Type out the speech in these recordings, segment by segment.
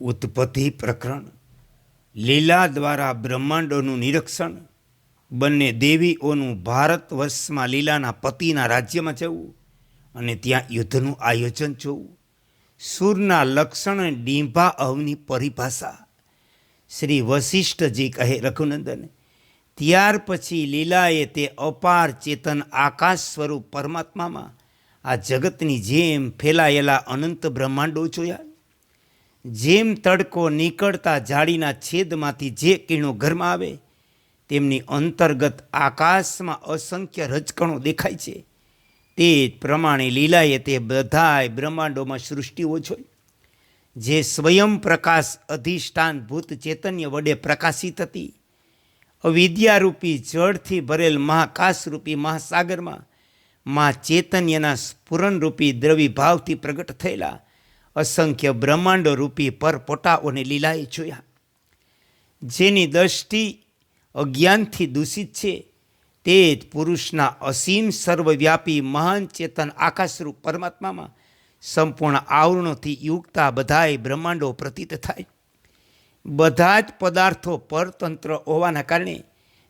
ઉત્પત્તિ પ્રકરણ. લીલા દ્વારા બ્રહ્માંડોનું નિરીક્ષણ. બંને દેવીઓનું ભારત વર્ષમાં લીલાના પતિના રાજ્યમાં જવું અને ત્યાં યુદ્ધનું આયોજન જોવું. સૂરના લક્ષણ ડીંભા અવની પરિભાષા. શ્રી વશિષ્ઠજી કહે, રઘુનંદન, ત્યાર પછી લીલાએ તે અપાર ચેતન આકાશ સ્વરૂપ પરમાત્મામાં આ જગતની જેમ ફેલાયેલા અનંત બ્રહ્માંડો જોયા. જેમ તડકો નીકળતા જાળીના છેદમાંથી જે કિરણો ઘરમાં આવે, તેમની અંતર્ગત આકાશમાં અસંખ્ય રજકણો દેખાય છે. તે જ પ્રમાણે લીલાએ તે બધાય બ્રહ્માંડોમાં સૃષ્ટિઓ જોઈ જે સ્વયં પ્રકાશ અધિષ્ઠાન ભૂત ચૈતન્ય વડે પ્રકાશિત હતી. અવિદ્યારૂપી જળથી ભરેલ મહાકાશરૂપી મહાસાગરમાં મા ચેતન્યના સ્ફુરણરૂપી દ્રવિભાવથી પ્રગટ થયેલા અસંખ્ય બ્રહ્માંડો રૂપી પરપોટાઓને લીલાએ જોયા. જેની દ્રષ્ટિ અજ્ઞાનથી દૂષિત છે, તે જ પુરુષના અસીમ સર્વવ્યાપી મહાન ચેતન આકાશરૂપ પરમાત્મામાં સંપૂર્ણ આવરણોથી યુગતા બધાય બ્રહ્માંડો પ્રતીત થાય. બધા જ પદાર્થો પરતંત્ર હોવાના કારણે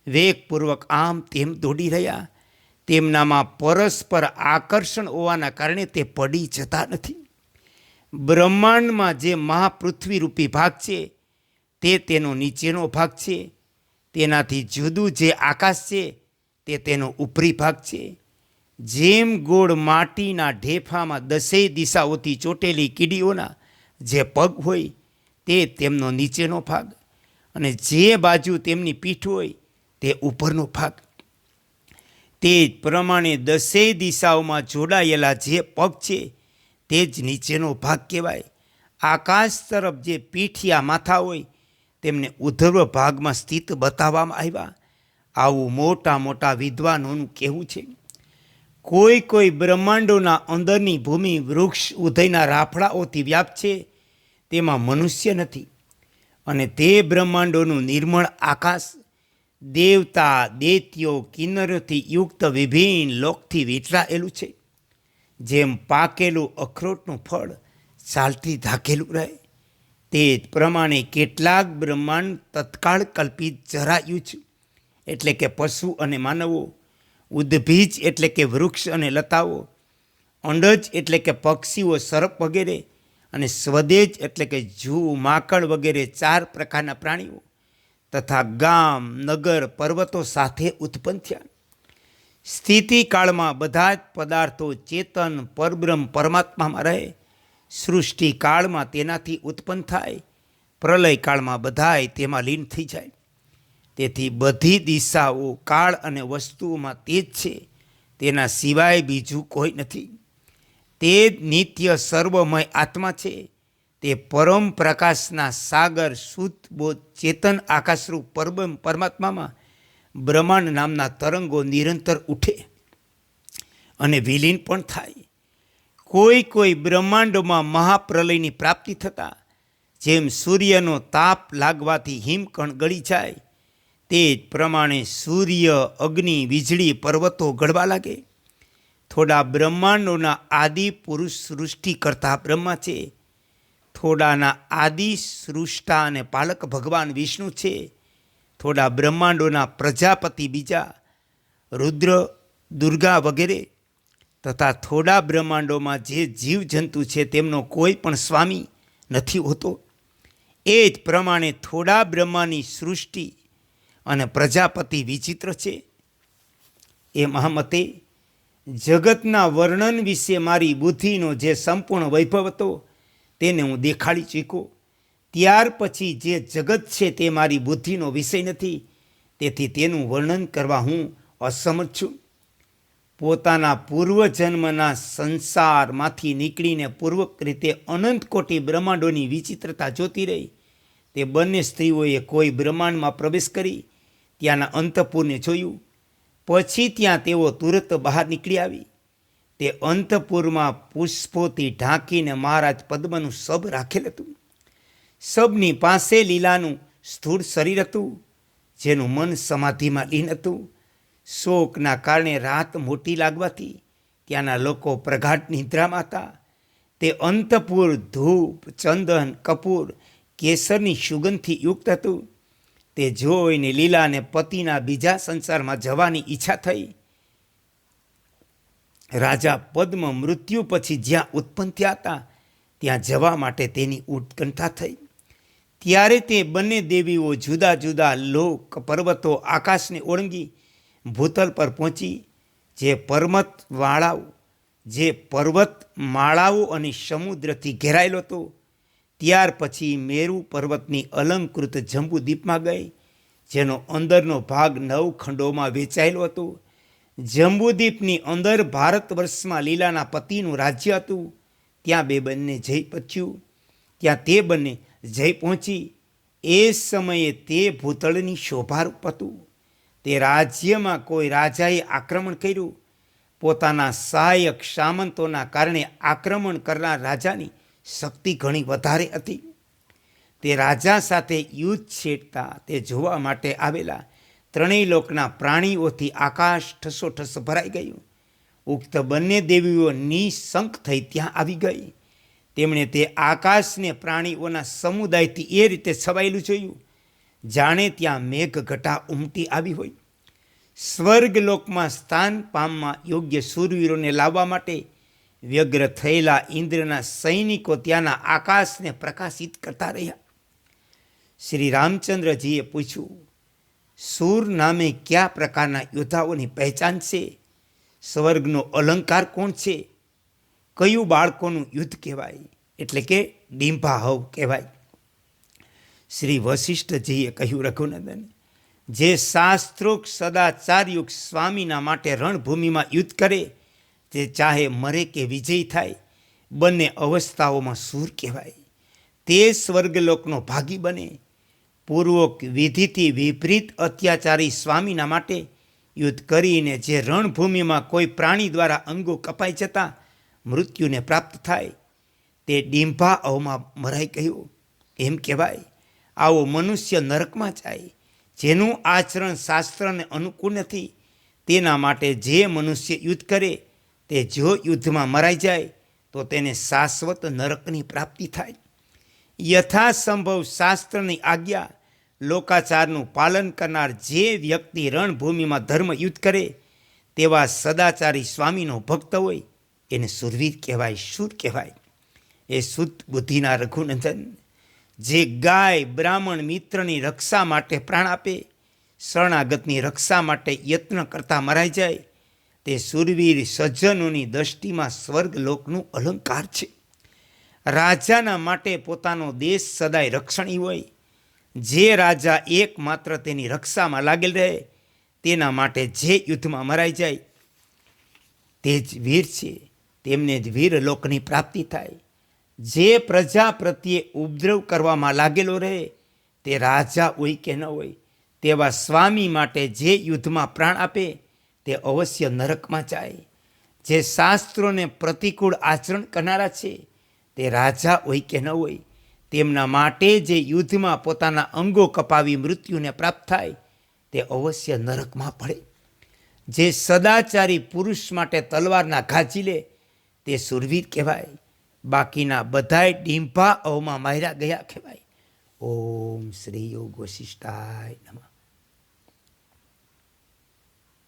વેગપૂર્વક આમ તેમ દોડી રહ્યા. તેમનામાં પરસ્પર આકર્ષણ હોવાના કારણે તે પડી જતા નથી. બ્રહ્માંડમાં જે મહાપૃથ્વી રૂપી ભાગ છે, તે તેનો નીચેનો ભાગ છે, તેનાથી જુદું જે આકાશ છે, તે તેનો ઉપરી ભાગ છે. જેમ ગોળ માટીના ઢેફામાં દસેય દિશાઓથી ચોટેલી કીડીઓના જે પગ હોય, તે તેમનો નીચેનો ભાગ અને જે બાજુ તેમની પીઠ હોય, તે ઉપરનો ભાગ. તે પ્રમાણે દસેય દિશાઓમાં જોડાયેલા જે પગ છે તે જ નીચેનો ભાગ કહેવાય. આકાશ તરફ જે પીઠિયા માથા હોય, તેમને ઉધર્વ ભાગમાં સ્થિત બતાવવામાં આવ્યા. આવું મોટા મોટા વિદ્વાનોનું કહેવું છે. કોઈ કોઈ બ્રહ્માંડોના અંદરની ભૂમિ વૃક્ષ ઉદયના રાફડાઓથી વ્યાપ છે. તેમાં મનુષ્ય નથી. અને તે બ્રહ્માંડોનું નિર્મળ આકાશ, દેવતા, દૈત્યો, કિન્નરોથી યુક્ત વિભિન્ન લોકથી વીંટળાયેલું છે. જેમ પાકેલું અખરોટનું ફળ ચાલતી ધાકેલું રહે, તે પ્રમાણે કેટલાક બ્રહ્માંડ તત્કાળ કલ્પિત જરાયું છે. એટલે કે પશુ અને માનવો, ઉદ્ભીજ એટલે કે વૃક્ષ અને લતાઓ, અંડજ એટલે કે પક્ષીઓ સર્પ વગેરે અને સ્વદેજ એટલે કે જૂ માકડ વગેરે ચાર પ્રકારના પ્રાણીઓ તથા ગામ, નગર, પર્વતો સાથે ઉત્પન્ન થયા. સ્થિતિ કાળમાં બધા જ પદાર્થો ચેતન, પરબ્રહ્મ, પરમાત્મામાં રહે. સૃષ્ટિ કાળમાં તેનાથી ઉત્પન્ન થાય. પ્રલય કાળમાં બધાય તેમાં લીન થઈ જાય. તેથી બધી દિશાઓ કાળ અને વસ્તુઓમાં તે જ છે. તેના સિવાય બીજું કોઈ નથી. તે જ નિત્ય સર્વમય આત્મા છે. તે પરમ પ્રકાશના સાગર, શુદ્ધ બોધ ચેતન, આકાશરૂપ, પરબ્રહ્મ, પરમાત્મામાં બ્રહ્માંડ નામના તરંગો નિરંતર ઉઠે અને વિલીન પણ થાય. કોઈ કોઈ બ્રહ્માંડોમાં મહાપ્રલયની પ્રાપ્તિ થતાં, જેમ સૂર્યનો તાપ લાગવાથી હિમકણ ગળી જાય, તે જ પ્રમાણે સૂર્ય અગ્નિ વીજળી પર્વતો ગળવા લાગે. થોડા બ્રહ્માંડોના આદિ પુરુષ સૃષ્ટિ કરતા બ્રહ્મા છે. થોડાના આદિ સૃષ્ટા અને પાલક ભગવાન વિષ્ણુ છે. થોડા બ્રહ્માંડોના પ્રજાપતિ બીજા, રુદ્ર, દુર્ગા વગેરે, તથા થોડા બ્રહ્માંડોમાં જે જીવજંતુ છે તેમનો કોઈ પણ સ્વામી નથી હોતો. એ જ પ્રમાણે થોડા બ્રહ્માની સૃષ્ટિ અને પ્રજાપતિ વિચિત્ર છે. એ મહામતે, જગતના વર્ણન વિશે મારી બુદ્ધિનો જે સંપૂર્ણ વૈભવ હતો, તેને હું દેખાડી ચૂક્યો. ત્યાર પછી જે જગત છે તે મારી બુદ્ધિનો વિષય નથી, તેથી તેનું વર્ણન કરવા હું અસમર્થ છું. પોતાના પૂર્વજન્મના સંસારમાંથી નીકળીને પૂર્વક રીતે અનંત કોટી બ્રહ્માંડોની વિચિત્રતા જોતી રહી. તે બંને સ્ત્રીઓએ કોઈ બ્રહ્માંડમાં પ્રવેશ કરી, ત્યાંના અંતપુરને જોયું. પછી ત્યાં તેઓ તુરત બહાર નીકળી આવી. તે અંતપુરમાં પુષ્પોથી ઢાંકીને મહારાજ પદ્મનું સબ રાખેલ હતું. સબની પાસે લીલાનું સ્થૂળ શરીર હતું, જેનું મન સમાધિમાં લીન હતું. શોકના કારણે રાત મોટી લાગવાથી ત્યાંના લોકો પ્રગાઢ નિદ્રામાં હતા. તે અંતપુર ધૂપ, ચંદન, કપૂર, કેસરની સુગંધથી યુક્ત હતું. તે જોઈને લીલાને પતિના બીજા સંસારમાં જવાની ઈચ્છા થઈ. રાજા પદ્મ મૃત્યુ પછી જ્યાં ઉત્પન્ન થયા હતા, ત્યાં જવા માટે તેની ઉત્કંઠા થઈ. ત્યારે તે બંને દેવીઓ જુદા જુદા લોક પર્વતો આકાશને ઓળંગી, ભૂતલ પર પહોંચી, જે પર્વત વાળાઓ જે પર્વત માળાઓ અને સમુદ્રથી ઘેરાયેલો હતો. ત્યાર પછી મેરુ પર્વતની અલંકૃત જંબુદ્વીપમાં ગઈ, જેનો અંદરનો ભાગ નવ ખંડોમાં વેચાયેલો હતો. જંબુદ્વીપની અંદર ભારત વર્ષમાં લીલાના પતિનું રાજ્ય હતું. ત્યાં બે બંને જઈ પચ્યું. ત્યાં તે બંને જઈ પહોંચી. એ સમયે તે ભૂતળની શોભારૂપ હતું. તે રાજ્યમાં કોઈ રાજાએ આક્રમણ કર્યું. પોતાના સહાયક સામંતોના કારણે આક્રમણ કરનાર રાજાની શક્તિ ઘણી વધારે હતી. તે રાજા સાથે યુદ્ધ છેડતા તે જોવા માટે આવેલા ત્રણેય લોકના પ્રાણીઓથી આકાશ ઠસોઠસ ભરાઈ ગયું. ઉક્ત બંને દેવીઓ નિશંક થઈ ત્યાં આવી ગઈ. તેમણે તે આકાશને પ્રાણીઓના સમુદાયથી એ રીતે છવાયેલું જોયું. જાણે ત્યાં મેઘઘટા ઉમટી આવી હોય. સ્વર્ગલોકમાં સ્થાન પામવા યોગ્ય સૂરવીરોને લાવવા માટે વ્યગ્ર થયેલા ઇન્દ્રના સૈનિકો ત્યાંના આકાશને પ્રકાશિત કરતા રહ્યા. શ્રી રામચંદ્રજીએ પૂછ્યું, સૂર નામે કયા પ્રકારના યોદ્ધાઓની પહેચાન છે? સ્વર્ગનો અલંકાર કોણ છે? કયું બાળકોનું યુદ્ધ કહેવાય? એટલે કે ડીંભાહવ કહેવાય. શ્રી વશિષ્ઠજીએ કહ્યું, રઘુનંદન, જે શાસ્ત્રોક સદાચારયુક્ત સ્વામીના માટે રણભૂમિમાં યુદ્ધ કરે, તે ચાહે મરે કે વિજય થાય, બંને અવસ્થાઓમાં સૂર કહેવાય. તે સ્વર્ગલોકનો ભાગી બને. પૂર્વક વિધિથી વિપરીત અત્યાચારી સ્વામીના માટે યુદ્ધ કરીને જે રણભૂમિમાં કોઈ પ્રાણી દ્વારા અંગો કપાઈ જતા મૃત્યુને પ્રાપ્ત થાય તે ડીંભા અવમાં મરાઈ ગયું. એમ કહેવાય, આવો મનુષ્ય નરકમાં જાય, જેનું આચરણ શાસ્ત્રને અનુકૂળ નથી, તેના માટે જે મનુષ્ય યુદ્ધ કરે, તે જો યુદ્ધમાં મરાઈ જાય, તો તેને શાશ્વત નરકની પ્રાપ્તિ થાય. યથાસંભવ શાસ્ત્રની આજ્ઞા, લોકાચારનું પાલન કરનાર જે વ્યક્તિ રણભૂમિમાં ધર્મ યુદ્ધ કરે, તેવા સદાચારી સ્વામીનો ભક્ત હોય એને સુરવીર કહેવાય, શુર કહેવાય. એ શુદ્ધ બુદ્ધિના રઘુનંદન, જે ગાય બ્રાહ્મણ મિત્રની રક્ષા માટે પ્રાણ આપે, શરણાગતની રક્ષા માટે યત્ન કરતા મરાઈ જાય, તે સુરવીર સજ્જનોની દ્રષ્ટિમાં સ્વર્ગલોકનું અલંકાર છે. રાજાના માટે પોતાનો દેશ સદાય રક્ષણી હોય. જે રાજા એકમાત્ર તેની રક્ષામાં લાગેલ રહે, તેના માટે જે યુદ્ધમાં મરાઈ જાય, તે જ વીર છે. તેમને જ વીરલોકની પ્રાપ્તિ થાય. જે પ્રજા પ્રત્યે ઉપદ્રવ કરવામાં લાગેલો રહે, તે રાજા હોય કે ન હોય, તેવા સ્વામી માટે જે યુદ્ધમાં પ્રાણ આપે, તે અવશ્ય નરકમાં જાય. જે શાસ્ત્રોને પ્રતિકૂળ આચરણ કરનારા છે, તે રાજા હોય કે ન હોય, તેમના માટે જે યુદ્ધમાં પોતાના અંગો કપાવી મૃત્યુને પ્રાપ્ત થાય, તે અવશ્ય નરકમાં પડે. જે સદાચારી પુરુષ માટે તલવારના ઘાજી લે તે સુરવીર કહેવાય. બાકીના બધાય ડીંભા ઓમાં માયરા ગયા કહેવાય. ઓમ શ્રી યોગ વશિષ્ઠાય નમઃ.